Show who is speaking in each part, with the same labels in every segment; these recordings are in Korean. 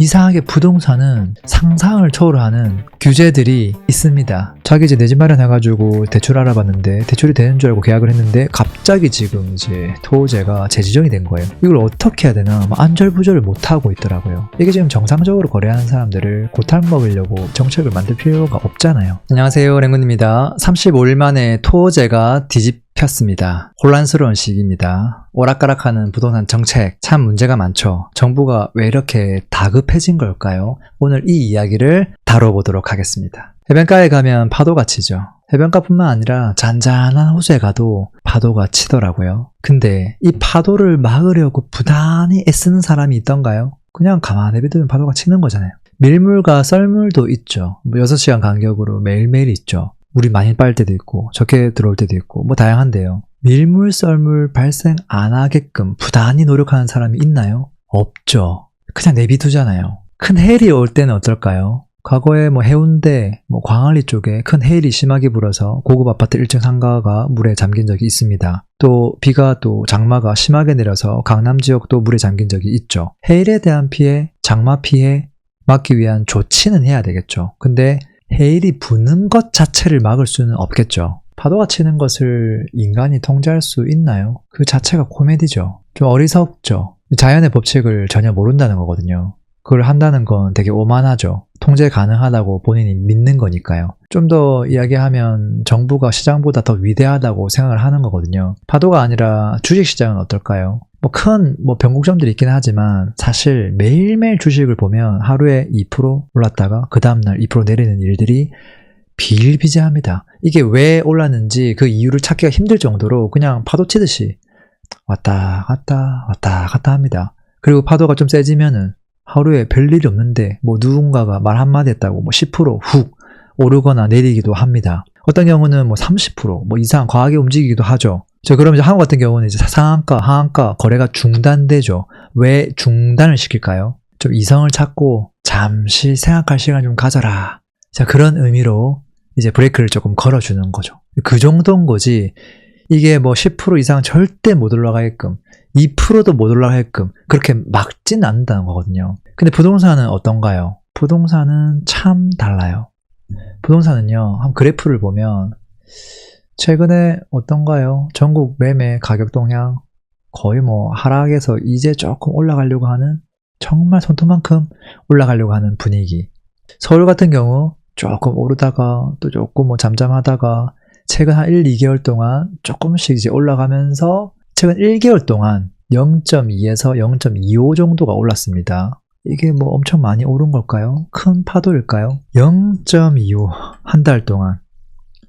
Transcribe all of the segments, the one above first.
Speaker 1: 이상하게 부동산은 상상을 초월하는 규제들이 있습니다. 자기 이제 내 집 마련해가지고 대출 알아봤는데 대출이 되는 줄 알고 계약을 했는데 갑자기 지금 이제 토지가 재지정이 된 거예요. 이걸 어떻게 해야 되나 뭐 안절부절을 못 하고 있더라고요. 이게 지금 정상적으로 거래하는 사람들을 고탈 먹으려고 정책을 만들 필요가 없잖아요. 안녕하세요, 랭군입니다. 35일 만에 토제가 뒤집 혔습니다. 혼란스러운 시기입니다. 오락가락하는 부동산 정책 참 문제가 많죠. 정부가 왜 이렇게 다급해진 걸까요? 오늘 이 이야기를 다뤄보도록 하겠습니다. 해변가에 가면 파도가 치죠. 해변가뿐만 아니라 잔잔한 호수에 가도 파도가 치더라고요. 근데 이 파도를 막으려고 부단히 애쓰는 사람이 있던가요? 그냥 가만히 내비두면 파도가 치는 거잖아요. 밀물과 썰물도 있죠. 뭐 6시간 간격으로 매일매일 있죠. 물이 많이 빠질 때도 있고 적게 들어올 때도 있고 뭐 다양한데요. 밀물 썰물 발생 안 하게끔 부단히 노력하는 사람이 있나요? 없죠. 그냥 내비두잖아요. 큰 해일이 올 때는 어떨까요? 과거에 뭐 해운대, 뭐 광안리 쪽에 큰 해일이 심하게 불어서 고급 아파트 1층 상가가 물에 잠긴 적이 있습니다. 또 비가 또 장마가 심하게 내려서 강남 지역도 물에 잠긴 적이 있죠. 해일에 대한 피해, 장마 피해 막기 위한 조치는 해야 되겠죠. 근데 해일이 부는 것 자체를 막을 수는 없겠죠. 파도가 치는 것을 인간이 통제할 수 있나요? 그 자체가 코미디죠. 좀 어리석죠. 자연의 법칙을 전혀 모른다는 거거든요. 그걸 한다는 건 되게 오만하죠. 통제 가능하다고 본인이 믿는 거니까요. 좀 더 이야기하면 정부가 시장보다 더 위대하다고 생각을 하는 거거든요. 파도가 아니라 주식시장은 어떨까요? 뭐 큰 뭐 변곡점들이 있긴 하지만 사실 매일매일 주식을 보면 하루에 2% 올랐다가 그 다음날 2% 내리는 일들이 비일비재합니다. 이게 왜 올랐는지 그 이유를 찾기가 힘들 정도로 그냥 파도 치듯이 왔다 갔다 왔다 갔다 합니다. 그리고 파도가 좀 세지면은 하루에 별일이 없는데 뭐 누군가가 말 한마디 했다고 뭐 10%훅 오르거나 내리기도 합니다. 어떤 경우는 뭐 30%뭐 이상 과하게 움직이기도 하죠. 저 그럼 이제 한국 같은 경우는 이제 상한가, 하한가 거래가 중단되죠. 왜 중단을 시킬까요? 좀 이성을 찾고 잠시 생각할 시간 좀 가져라. 자 그런 의미로 이제 브레이크를 조금 걸어주는 거죠. 그 정도인 거지. 이게 뭐 10% 이상 절대 못 올라가게끔 2%도 못 올라가게끔 그렇게 막진 않는다는 거거든요. 근데 부동산은 어떤가요? 부동산은 참 달라요. 부동산은요, 한 그래프를 보면 최근에 어떤가요? 전국 매매 가격 동향 거의 뭐 하락에서 이제 조금 올라가려고 하는 정말 손톱만큼 올라가려고 하는 분위기. 서울 같은 경우 조금 오르다가 또 조금 뭐 잠잠하다가 최근 한 1, 2개월 동안 조금씩 이제 올라가면서 최근 1개월 동안 0.2에서 0.25 정도가 올랐습니다. 이게 뭐 엄청 많이 오른 걸까요? 큰 파도일까요? 0.25 한 달 동안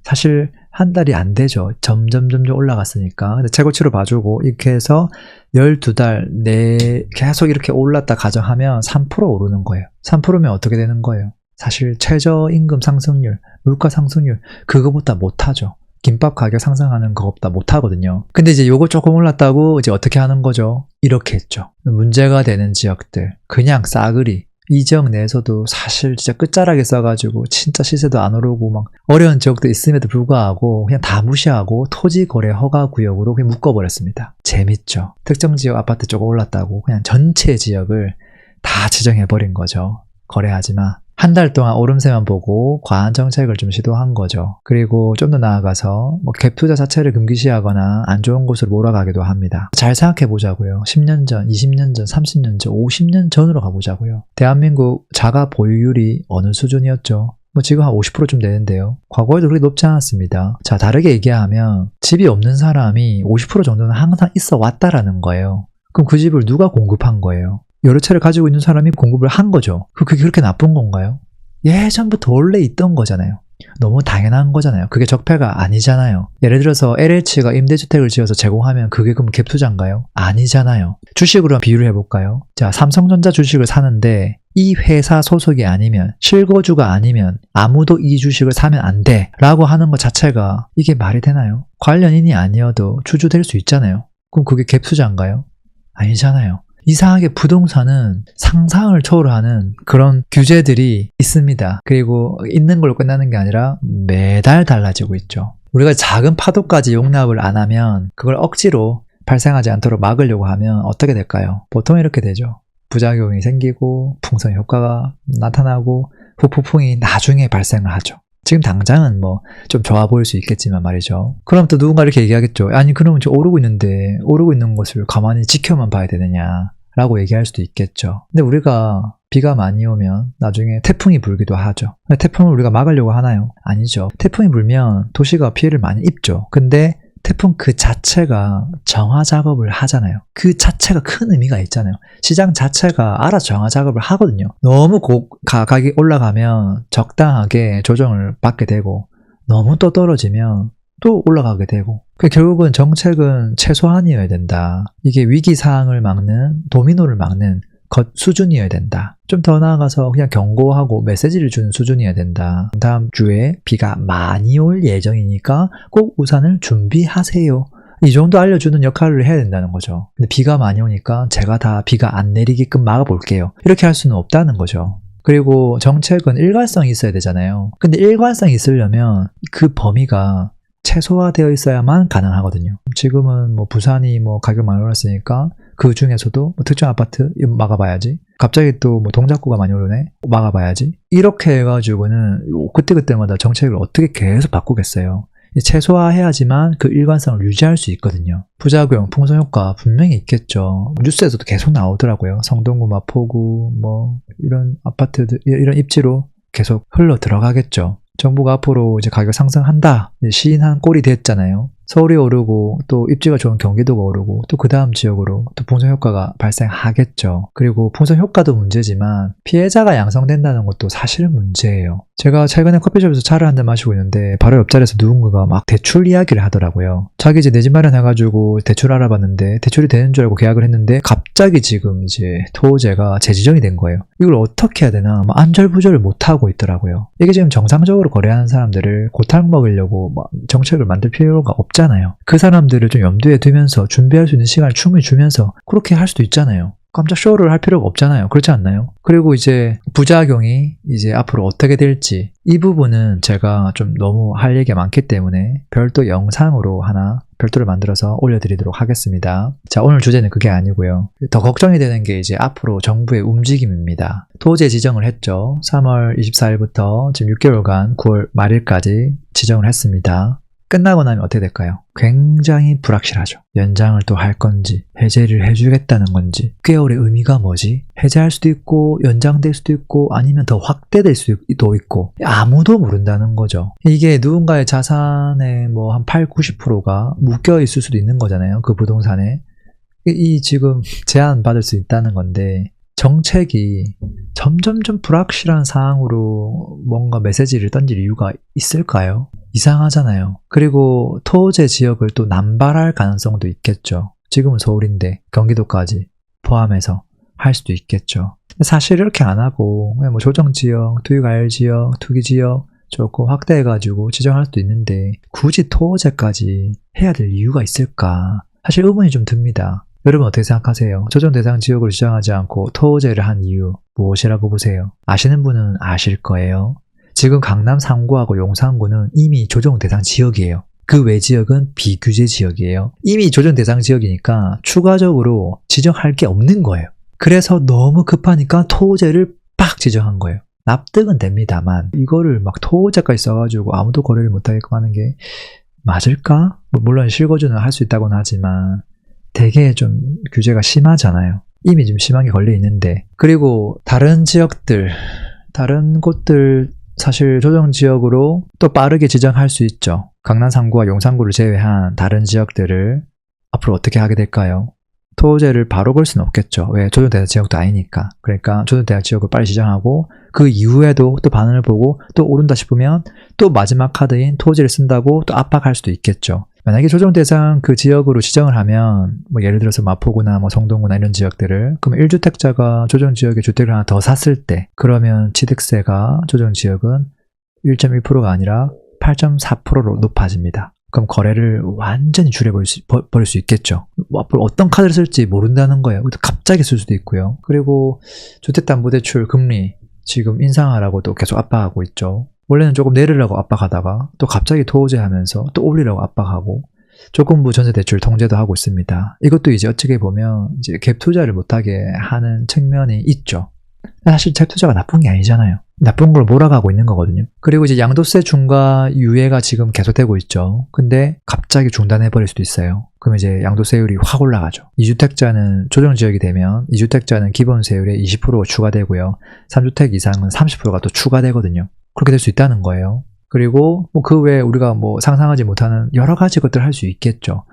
Speaker 1: 사실 한 달이 안 되죠. 점점 점점 올라갔으니까. 근데 최고치로 봐주고 이렇게 해서 12달 내 계속 이렇게 올랐다 가정하면 3% 오르는 거예요. 3%면 어떻게 되는 거예요? 사실 최저임금 상승률, 물가 상승률 그거보다 못하죠. 김밥 가격 상승하는 것보다 못하거든요. 근데 이제 요거 조금 올랐다고 이제 어떻게 하는 거죠? 이렇게 했죠. 문제가 되는 지역들 그냥 싸그리 이 지역 내에서도 사실 진짜 끝자락에 써가지고 진짜 시세도 안 오르고 막 어려운 지역도 있음에도 불구하고 그냥 다 무시하고 토지 거래 허가 구역으로 그냥 묶어버렸습니다. 재밌죠. 특정 지역 아파트 조금 올랐다고 그냥 전체 지역을 다 지정해버린 거죠. 거래하지 마. 한 달 동안 오름세만 보고 과한 정책을 좀 시도한 거죠. 그리고 좀 더 나아가서 뭐 갭 투자 자체를 금기시하거나 안 좋은 곳으로 몰아가기도 합니다. 잘 생각해 보자고요. 10년 전, 20년 전, 30년 전, 50년 전으로 가보자고요. 대한민국 자가 보유율이 어느 수준이었죠? 뭐 지금 한 50%좀 되는데요. 과거에도 그렇게 높지 않았습니다. 자, 다르게 얘기하면 집이 없는 사람이 50% 정도는 항상 있어 왔다라는 거예요. 그럼 그 집을 누가 공급한 거예요? 여러 채를 가지고 있는 사람이 공급을 한 거죠. 그- 그게 그렇게 나쁜 건가요? 예전부터 원래 있던 거잖아요. 너무 당연한 거잖아요. 그게 적폐가 아니잖아요. 예를 들어서 LH가 임대주택을 지어서 제공하면 그게 그럼 갭투자인가요? 아니잖아요. 주식으로 비유를 해볼까요? 자, 삼성전자 주식을 사는데 이 회사 소속이 아니면 실거주가 아니면 아무도 이 주식을 사면 안 돼. 라고 하는 것 자체가 이게 말이 되나요? 관련인이 아니어도 주주될 수 있잖아요. 그럼 그게 갭투자인가요? 아니잖아요. 이상하게 부동산은 상상을 초월하는 그런 규제들이 있습니다. 그리고 있는 걸로 끝나는 게 아니라 매달 달라지고 있죠. 우리가 작은 파도까지 용납을 안 하면 그걸 억지로 발생하지 않도록 막으려고 하면 어떻게 될까요? 보통 이렇게 되죠. 부작용이 생기고 풍선 효과가 나타나고 후폭풍이 나중에 발생을 하죠. 지금 당장은 뭐 좀 좋아 보일 수 있겠지만 말이죠. 그럼 또 누군가 이렇게 얘기하겠죠. 아니 그러면 지금 오르고 있는데 오르고 있는 것을 가만히 지켜만 봐야 되느냐 라고 얘기할 수도 있겠죠. 근데 우리가 비가 많이 오면 나중에 태풍이 불기도 하죠. 태풍을 우리가 막으려고 하나요? 아니죠. 태풍이 불면 도시가 피해를 많이 입죠. 근데 태풍 그 자체가 정화 작업을 하잖아요. 그 자체가 큰 의미가 있잖아요. 시장 자체가 알아 정화 작업을 하거든요. 너무 고, 가, 가격이 올라가면 적당하게 조정을 받게 되고 너무 또 떨어지면 또 올라가게 되고 그 결국은 정책은 최소한이어야 된다. 이게 위기 상황을 막는 도미노를 막는 것 수준이어야 된다. 좀 더 나아가서 그냥 경고하고 메시지를 주는 수준이어야 된다. 다음 주에 비가 많이 올 예정이니까 꼭 우산을 준비하세요. 이 정도 알려주는 역할을 해야 된다는 거죠. 근데 비가 많이 오니까 제가 다 비가 안 내리게끔 막아볼게요. 이렇게 할 수는 없다는 거죠. 그리고 정책은 일관성이 있어야 되잖아요. 근데 일관성이 있으려면 그 범위가 최소화되어 있어야만 가능하거든요. 지금은 뭐 부산이 뭐 가격 많이 올랐으니까 그 중에서도 뭐 특정 아파트 막아봐야지. 갑자기 또 뭐 동작구가 많이 오르네. 막아봐야지. 이렇게 해가지고는 그때그때마다 정책을 어떻게 계속 바꾸겠어요. 최소화해야지만 그 일관성을 유지할 수 있거든요. 부작용, 풍선 효과 분명히 있겠죠. 뉴스에서도 계속 나오더라고요. 성동구, 마포구, 뭐 이런 아파트들 이런 입지로 계속 흘러 들어가겠죠. 정부가 앞으로 이제 가격 상승한다 시인한 꼴이 됐잖아요. 서울이 오르고 또 입지가 좋은 경기도가 오르고 또 그 다음 지역으로 또 풍선 효과가 발생하겠죠. 그리고 풍선 효과도 문제지만 피해자가 양성된다는 것도 사실은 문제예요. 제가 최근에 커피숍에서 차를 한 잔 마시고 있는데 바로 옆자리에서 누군가가 막 대출 이야기를 하더라고요. 자기 이제 내 집 마련해가지고 대출 알아봤는데 대출이 되는 줄 알고 계약을 했는데 갑자기 지금 이제 토지가 재지정이 된 거예요. 이걸 어떻게 해야 되나 막 안절부절을 못 하고 있더라고요. 이게 지금 정상적으로 거래하는 사람들을 고탕 먹으려고 막 정책을 만들 필요가 없잖아요. 그 사람들을 좀 염두에 두면서 준비할 수 있는 시간을 충분히 주면서 그렇게 할 수도 있잖아요. 깜짝 쇼를 할 필요가 없잖아요. 그렇지 않나요? 그리고 이제 부작용이 이제 앞으로 어떻게 될지 이 부분은 제가 좀 너무 할 얘기가 많기 때문에 별도 영상으로 하나 별도를 만들어서 올려드리도록 하겠습니다. 자, 오늘 주제는 그게 아니고요. 더 걱정이 되는 게 이제 앞으로 정부의 움직임입니다. 토제 지정을 했죠. 3월 24일부터 지금 6개월간 9월 말일까지 지정을 했습니다. 끝나고 나면 어떻게 될까요? 굉장히 불확실하죠. 연장을 또 할 건지, 해제를 해주겠다는 건지, 6개월의 의미가 뭐지? 해제할 수도 있고, 연장될 수도 있고, 아니면 더 확대될 수도 있고, 아무도 모른다는 거죠. 이게 누군가의 자산의 뭐 한 8, 90%가 묶여 있을 수도 있는 거잖아요. 그 부동산에. 이 지금 제한 받을 수 있다는 건데, 정책이 점점점 불확실한 상황으로 뭔가 메시지를 던질 이유가 있을까요? 이상하잖아요. 그리고 토제 지역을 또 남발할 가능성도 있겠죠. 지금은 서울인데 경기도까지 포함해서 할 수도 있겠죠. 사실 이렇게 안 하고 그냥 뭐 조정 지역, 투기과열 지역, 투기 지역 조금 확대해가지고 지정할 수도 있는데 굳이 토제까지 해야 될 이유가 있을까? 사실 의문이 좀 듭니다. 여러분 어떻게 생각하세요? 조정 대상 지역을 지정하지 않고 토제를 한 이유 무엇이라고 보세요? 아시는 분은 아실 거예요. 지금 강남 3구하고 용산구는 이미 조정 대상 지역이에요. 그 외 지역은 비규제 지역이에요. 이미 조정 대상 지역이니까 추가적으로 지정할 게 없는 거예요. 그래서 너무 급하니까 토제를 빡 지정한 거예요. 납득은 됩니다만 이거를 막 토제까지 써가지고 아무도 거래를 못하게끔 하는 게 맞을까? 뭐 물론 실거주는 할 수 있다고는 하지만 되게 좀 규제가 심하잖아요. 이미 좀 심하게 걸려 있는데 그리고 다른 지역들 다른 곳들 사실 조정 지역으로 또 빠르게 지정할 수 있죠. 강남 3구와 용산구를 제외한 다른 지역들을 앞으로 어떻게 하게 될까요? 토제를 바로 걸 수는 없겠죠. 왜? 조정대상 지역도 아니니까. 그러니까 조정대상 지역을 빨리 지정하고 그 이후에도 또 반응을 보고 또 오른다 싶으면 또 마지막 카드인 토지를 쓴다고 또 압박할 수도 있겠죠. 만약에 조정 대상 그 지역으로 지정을 하면 뭐 예를 들어서 마포구나 뭐 성동구나 이런 지역들을 그럼 1주택자가 조정 지역에 주택을 하나 더 샀을 때 그러면 취득세가 조정 지역은 1.1%가 아니라 8.4%로 높아집니다. 그럼 거래를 완전히 줄여버릴 수, 버릴 수 있겠죠. 뭐 앞으로 어떤 카드를 쓸지 모른다는 거예요. 갑자기 쓸 수도 있고요. 그리고 주택담보대출 금리 지금 인상하라고도 계속 압박하고 있죠. 원래는 조금 내리려고 압박하다가 또 갑자기 토제 하면서 또 올리려고 압박하고 조건부 전세 대출 통제도 하고 있습니다. 이것도 이제 어떻게 보면 이제 갭 투자를 못하게 하는 측면이 있죠. 사실 갭 투자가 나쁜 게 아니잖아요. 나쁜 걸 몰아가고 있는 거거든요. 그리고 이제 양도세 중과 유예가 지금 계속되고 있죠. 근데 갑자기 중단해 버릴 수도 있어요. 그럼 이제 양도세율이 확 올라가죠. 2주택자는 조정 지역이 되면 2주택자는 기본 세율에 20% 추가되고요. 3주택 이상은 30%가 또 추가되거든요. 그렇게 될 수 있다는 거예요. 그리고 뭐 그 외에 우리가 뭐 상상하지 못하는 여러 가지 것들을 할 수 있겠죠.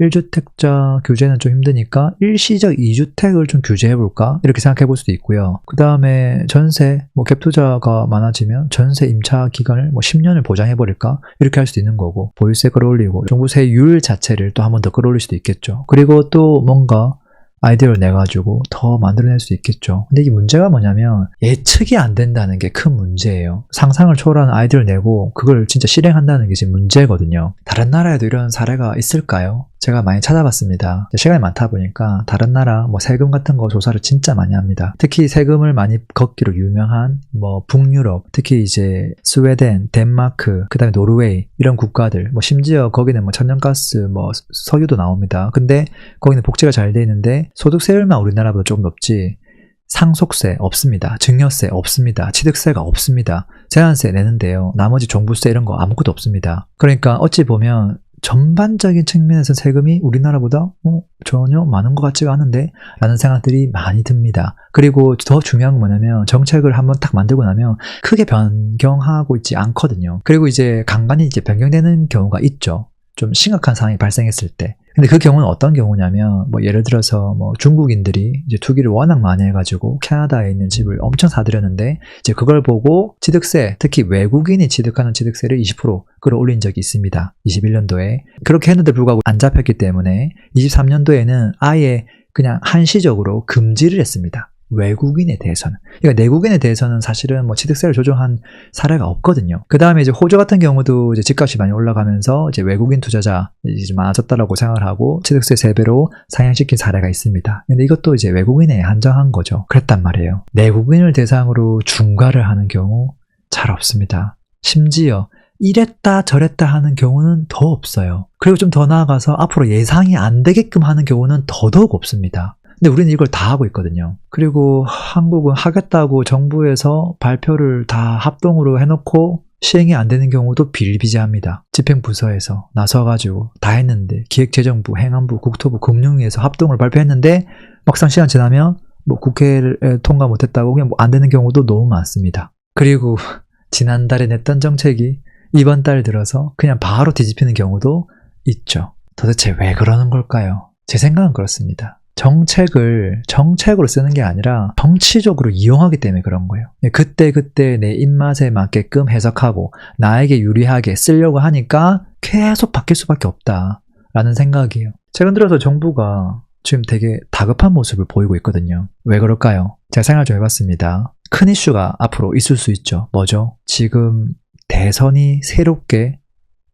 Speaker 1: 1주택자 규제는 좀 힘드니까 일시적 2주택을 좀 규제해 볼까? 이렇게 생각해 볼 수도 있고요. 그 다음에 전세, 뭐 갭 투자가 많아지면 전세 임차 기간을 뭐 10년을 보장해 버릴까? 이렇게 할 수도 있는 거고, 보유세 끌어올리고, 종부세율 자체를 또 한 번 더 끌어올릴 수도 있겠죠. 그리고 또 뭔가 아이디어를 내가지고 더 만들어낼 수 있겠죠. 근데 이게 문제가 뭐냐면 예측이 안 된다는 게 큰 문제예요. 상상을 초월하는 아이디어를 내고 그걸 진짜 실행한다는 게 지금 문제거든요. 다른 나라에도 이런 사례가 있을까요? 제가 많이 찾아봤습니다. 시간이 많다 보니까 다른 나라 뭐 세금 같은 거 조사를 진짜 많이 합니다. 특히 세금을 많이 걷기로 유명한 뭐 북유럽, 특히 이제 스웨덴, 덴마크, 그다음에 노르웨이 이런 국가들, 뭐 심지어 거기는 뭐 천연가스, 뭐 석유도 나옵니다. 근데 거기는 복지가 잘 돼 있는데 소득세율만 우리나라보다 조금 높지 상속세 없습니다. 증여세 없습니다. 취득세가 없습니다. 재산세 내는데요. 나머지 종부세 이런 거 아무것도 없습니다. 그러니까 어찌 보면 전반적인 측면에서 세금이 우리나라보다 어, 전혀 많은 것 같지가 않은데 라는 생각들이 많이 듭니다. 그리고 더 중요한 건 뭐냐면 정책을 한번 딱 만들고 나면 크게 변경하고 있지 않거든요. 그리고 이제 간간히 이제 변경되는 경우가 있죠. 좀 심각한 상황이 발생했을 때. 근데 그 경우는 어떤 경우냐면, 뭐 예를 들어서 뭐 중국인들이 이제 투기를 워낙 많이 해가지고 캐나다에 있는 집을 엄청 사들였는데, 이제 그걸 보고 취득세, 특히 외국인이 취득하는 취득세를 20% 끌어올린 적이 있습니다. 21년도에. 그렇게 했는데 불구하고 안 잡혔기 때문에 23년도에는 아예 그냥 한시적으로 금지를 했습니다. 외국인에 대해서는. 그러니까 내국인에 대해서는 사실은 뭐 취득세를 조정한 사례가 없거든요. 그 다음에 이제 호주 같은 경우도 이제 집값이 많이 올라가면서 이제 외국인 투자자 이제 많아졌다라고 생각을 하고 취득세 3배로 상향시킨 사례가 있습니다. 근데 이것도 이제 외국인에 한정한 거죠. 그랬단 말이에요. 내국인을 대상으로 중과를 하는 경우 잘 없습니다. 심지어 이랬다 저랬다 하는 경우는 더 없어요. 그리고 좀 더 나아가서 앞으로 예상이 안 되게끔 하는 경우는 더더욱 없습니다. 근데 우리는 이걸 다 하고 있거든요. 그리고 한국은 하겠다고 정부에서 발표를 다 합동으로 해놓고 시행이 안 되는 경우도 비일비재합니다. 집행부서에서 나서가지고 다 했는데 기획재정부, 행안부, 국토부, 금융위에서 합동을 발표했는데 막상 시간 지나면 뭐 국회를 통과 못했다고 그냥 뭐 안 되는 경우도 너무 많습니다. 그리고 지난달에 냈던 정책이 이번 달 들어서 그냥 바로 뒤집히는 경우도 있죠. 도대체 왜 그러는 걸까요? 제 생각은 그렇습니다. 정책을 정책으로 쓰는 게 아니라 정치적으로 이용하기 때문에 그런 거예요. 그때 그때 내 입맛에 맞게끔 해석하고 나에게 유리하게 쓰려고 하니까 계속 바뀔 수밖에 없다라는 생각이에요. 최근 들어서 정부가 지금 되게 다급한 모습을 보이고 있거든요. 왜 그럴까요? 제가 생각 좀 해봤습니다. 큰 이슈가 앞으로 있을 수 있죠. 뭐죠? 지금 대선이 새롭게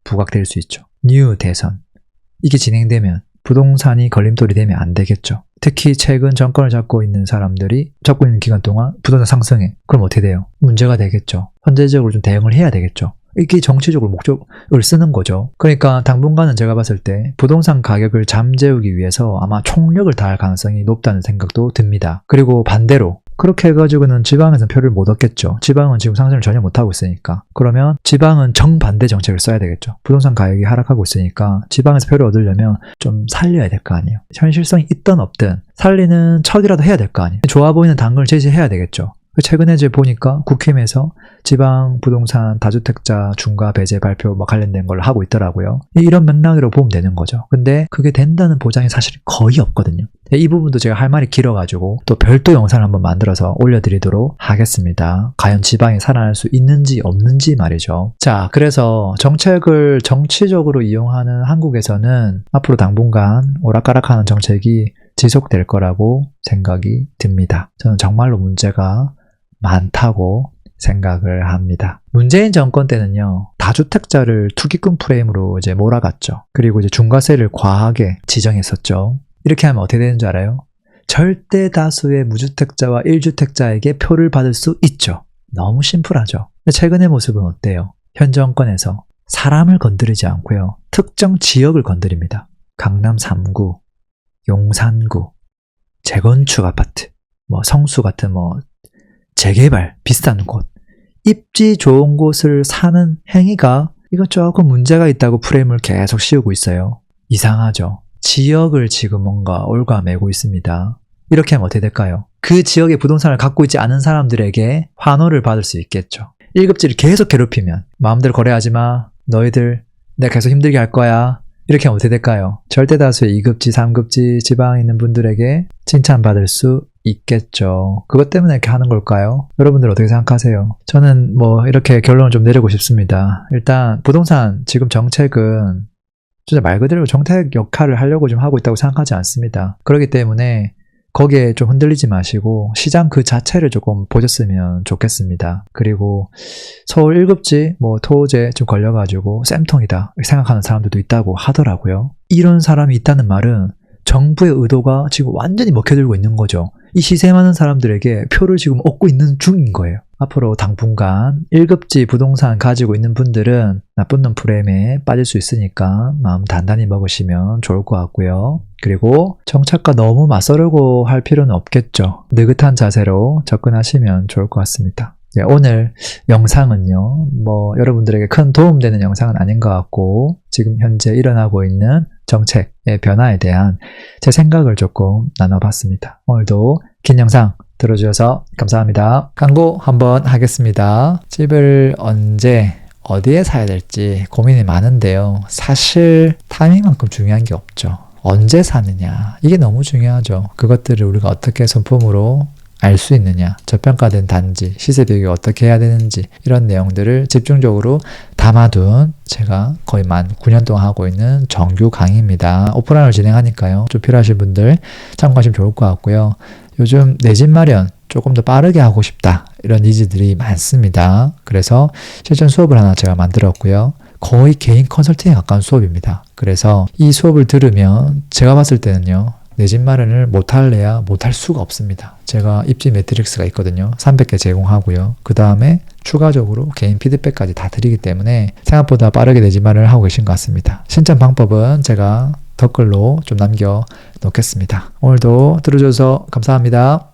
Speaker 1: 부각될 수 있죠. 뉴 대선. 이게 진행되면 부동산이 걸림돌이 되면 안 되겠죠. 특히 최근 정권을 잡고 있는 사람들이 잡고 있는 기간 동안 부동산 상승해. 그럼 어떻게 돼요? 문제가 되겠죠. 현재적으로 좀 대응을 해야 되겠죠. 이게 정치적으로 목적을 쓰는 거죠. 그러니까 당분간은 제가 봤을 때 부동산 가격을 잠재우기 위해서 아마 총력을 다할 가능성이 높다는 생각도 듭니다. 그리고 반대로 그렇게 해가지고는 지방에서 표를 못 얻겠죠. 지방은 지금 상승을 전혀 못하고 있으니까. 그러면 지방은 정반대 정책을 써야 되겠죠. 부동산 가격이 하락하고 있으니까 지방에서 표를 얻으려면 좀 살려야 될 거 아니에요. 현실성이 있든 없든 살리는 척이라도 해야 될 거 아니에요. 좋아 보이는 당근을 제시해야 되겠죠. 최근에 이제 보니까 국힘에서 지방 부동산 다주택자 중과 배제 발표 뭐 관련된 걸 하고 있더라고요. 이런 맥락으로 보면 되는 거죠. 근데 그게 된다는 보장이 사실 거의 없거든요. 이 부분도 제가 할 말이 길어가지고 또 별도 영상을 한번 만들어서 올려드리도록 하겠습니다. 과연 지방이 살아날 수 있는지 없는지 말이죠. 자, 그래서 정책을 정치적으로 이용하는 한국에서는 앞으로 당분간 오락가락하는 정책이 지속될 거라고 생각이 듭니다. 저는 정말로 문제가 많다고 생각을 합니다. 문재인 정권 때는요, 다주택자를 투기꾼 프레임으로 이제 몰아갔죠. 그리고 이제 중과세를 과하게 지정했었죠. 이렇게 하면 어떻게 되는 줄 알아요? 절대 다수의 무주택자와 1주택자에게 표를 받을 수 있죠. 너무 심플하죠. 최근의 모습은 어때요? 현 정권에서 사람을 건드리지 않고요. 특정 지역을 건드립니다. 강남 3구, 용산구, 재건축 아파트, 뭐 성수 같은 뭐 재개발 비싼 곳, 입지 좋은 곳을 사는 행위가 이거 조금 문제가 있다고 프레임을 계속 씌우고 있어요. 이상하죠. 지역을 지금 뭔가 올가매고 있습니다. 이렇게 하면 어떻게 될까요? 그 지역의 부동산을 갖고 있지 않은 사람들에게 환호를 받을 수 있겠죠. 1급지를 계속 괴롭히면 마음대로 거래하지 마. 너희들 내가 계속 힘들게 할 거야. 이렇게 하면 어떻게 될까요? 절대 다수의 2급지, 3급지 지방에 있는 분들에게 칭찬받을 수 있겠죠. 그것 때문에 이렇게 하는 걸까요? 여러분들 어떻게 생각하세요? 저는 뭐 이렇게 결론을 좀 내리고 싶습니다. 일단 부동산 지금 정책은 진짜 말 그대로 정책 역할을 하려고 좀 하고 있다고 생각하지 않습니다. 그렇기 때문에 거기에 좀 흔들리지 마시고 시장 그 자체를 조금 보셨으면 좋겠습니다. 그리고 서울 1급지 뭐 토제 좀 걸려가지고 쌤통이다 생각하는 사람들도 있다고 하더라고요. 이런 사람이 있다는 말은 정부의 의도가 지금 완전히 먹혀들고 있는 거죠. 이 시세 많은 사람들에게 표를 지금 얻고 있는 중인 거예요. 앞으로 당분간 1급지 부동산 가지고 있는 분들은 나쁜 놈 프레임에 빠질 수 있으니까 마음 단단히 먹으시면 좋을 것 같고요. 그리고 정책과 너무 맞서려고 할 필요는 없겠죠. 느긋한 자세로 접근하시면 좋을 것 같습니다. 네, 오늘 영상은요, 뭐, 여러분들에게 큰 도움되는 영상은 아닌 것 같고, 지금 현재 일어나고 있는 정책의 변화에 대한 제 생각을 조금 나눠봤습니다. 오늘도 긴 영상 들어주셔서 감사합니다. 광고 한번 하겠습니다. 집을 언제, 어디에 사야 될지 고민이 많은데요. 사실 타이밍만큼 중요한 게 없죠. 언제 사느냐. 이게 너무 중요하죠. 그것들을 우리가 어떻게 손품으로 알 수 있느냐, 저평가된 단지, 시세 비교가 어떻게 해야 되는지 이런 내용들을 집중적으로 담아둔 제가 거의 만 9년 동안 하고 있는 정규 강의입니다. 오프라인을 진행하니까요. 좀 필요하신 분들 참고하시면 좋을 것 같고요. 요즘 내 집 마련 조금 더 빠르게 하고 싶다 이런 니즈들이 많습니다. 그래서 실전 수업을 하나 제가 만들었고요. 거의 개인 컨설팅에 가까운 수업입니다. 그래서 이 수업을 들으면 제가 봤을 때는요. 내 집 마련을 못할래야 못할 수가 없습니다. 제가 입지 매트릭스가 있거든요. 300개 제공하고요. 그 다음에 추가적으로 개인 피드백까지 다 드리기 때문에 생각보다 빠르게 내 집 마련을 하고 계신 것 같습니다. 신청 방법은 제가 댓글로 좀 남겨 놓겠습니다. 오늘도 들어줘서 감사합니다.